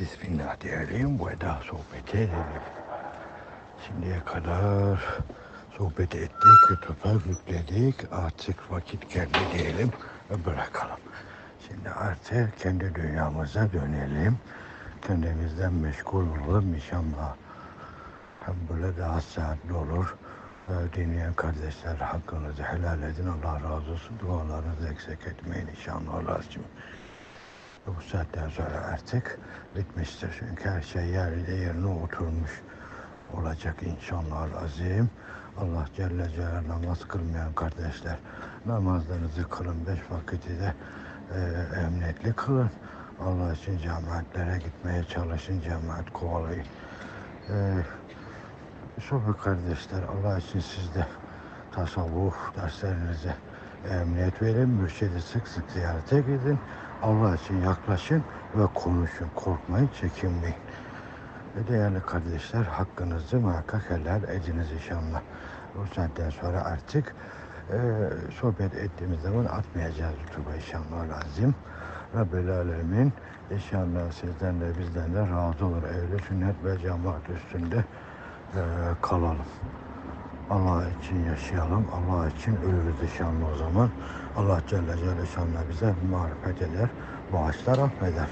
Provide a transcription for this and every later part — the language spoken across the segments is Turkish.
Bismillah diyelim, veda sohbeti edelim. Şimdiye kadar sohbet ettik, YouTube'a yükledik. Artık vakit geldi diyelim ve bırakalım. Şimdi artık kendi dünyamıza dönelim. Kendimizden meşgul olalım inşallah. Hem böyle daha saatli olur. Ee, Dinleyen kardeşler hakkınızı helal edin. Allah razı olsun. Dualarınızı eksik etmeyin inşallah. Allah'ım. Bu saatten sonra artık bitmiştir. Çünkü her şey yerine yerine oturmuş olacak inşallah azim. Allah Celle Celaluhu namaz kılmayan kardeşler namazlarınızı kılın. Beş vakiti de e, emniyetli kılın. Allah için cemaatlere gitmeye çalışın. Cemaat kovalayın. E, Sohbet kardeşler Allah için siz de tasavvuf derslerinize emniyet verin. Mürşidi sık sık ziyarete gidin. Allah için yaklaşın ve konuşun. Korkmayın, çekinmeyin. Ve değerli kardeşler hakkınızı muhakkak helal ediniz inşallah. O saatten sonra artık e, sohbet ettiğimiz zaman atmayacağız YouTube'a inşallah lazım. Rabbel Alemin inşallah sizden de bizden de razı olur. Ehli sünnet ve cemaat üstünde e, kalalım. Allah için yaşayalım. Allah için ölürüz inşallah o zaman. Allah Celle Celle şanla bize marifet eder. Bağışlar affeder.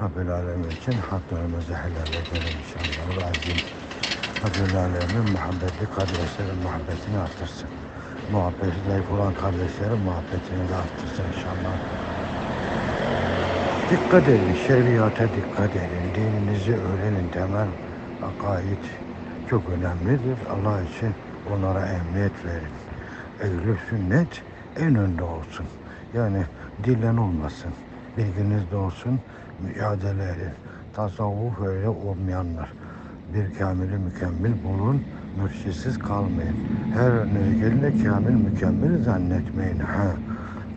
Rabbel Alemin için haklarımızı helal edelim inşallah. Razim. Rabbel Alemin muhabbetli kardeşlerin muhabbetini artırsın. Muhabbeti zayıf olan kardeşlerin muhabbetini de artırsın inşallah. Dikkat edin, şeriata dikkat edin. Dininizi öğrenin, temel akaid çok önemlidir. Allah için onlara emniyet verin. Ehl-i sünnet en önde olsun. Yani dillen olmasın. Bilginizde olsun, mücadele edin. Tasavvuf öyle olmayanlar. Bir kamili mükemmel bulun, mürşitsiz kalmayın. Her gelinde kamil mükemmel zannetmeyin. Ha.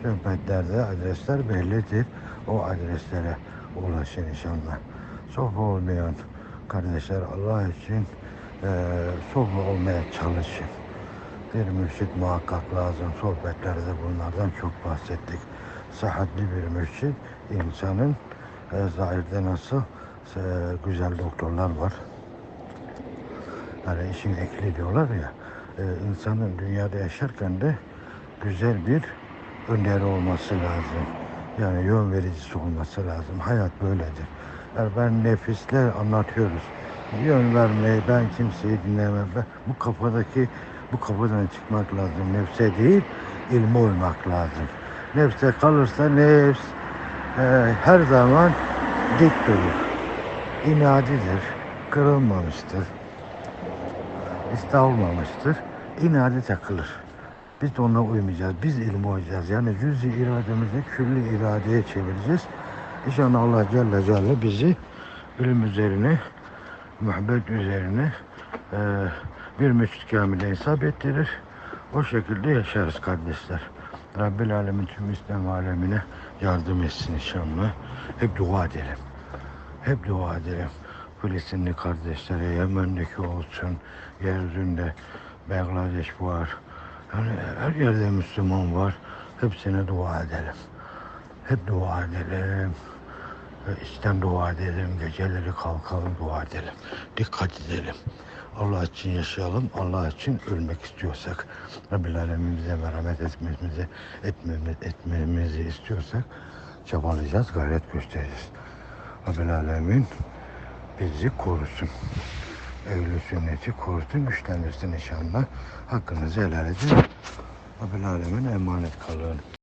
Sohbetlerde adresler bellidir. O adreslere ulaşın inşallah. Sohbet olmayan kardeşler Allah için e, sohbet olmaya çalışın. Bir mürşit muhakkak lazım. Sohbetlerde bunlardan çok bahsettik. Sıhhatli bir mürşit insanın e, zahirde nasıl e, güzel doktorlar var. Yani işin ekli diyorlar ya. E, insanın dünyada yaşarken de güzel bir önderi olması lazım. Yani yön vericisi olması lazım. Hayat böyledir. Yani ben nefisle anlatıyoruz. Yön vermeyi ben kimseyi dinlemem. Ben, bu kafadaki bu kafadan çıkmak lazım. Nefse değil, ilmi olmak lazım. Nefse kalırsa nefs e, her zaman dik durur. İnadidir, kırılmamıştır. İstahılmamıştır. İnadi takılır. Biz de ona uymayacağız. Biz ilmi olacağız. Yani cüz-i irademizi külli iradeye çevireceğiz. İnşallah Allah Celle Celle bizi ilim üzerine, muhabbet üzerine e, bir müçt kamile hesap ettirir. O şekilde yaşarız kardeşler. Rabbil Alemin tüm İslam alemine yardım etsin inşallah. Hep dua edelim. Hep dua edelim. Filistinli kardeşlere, Yemen'deki olsun, yeryüzünde Bangladeş var. Yani her yerde Müslüman var. Hepsine dua edelim. Hep dua edelim. İçten dua edelim. Geceleri kalkalım dua edelim. Dikkat edelim. Allah için yaşayalım. Allah için ölmek istiyorsak, Rabbil Alemin bize merhamet etmemizi, etmemizi, etmemizi istiyorsak çabalayacağız, gayret göstereceğiz. Rabbil Alemin bizi korusun. Ehl-i sünneti korusun, güçlendirsin inşallah. Hakkınızı helal edin. Rabbil Alemin emanet kalın.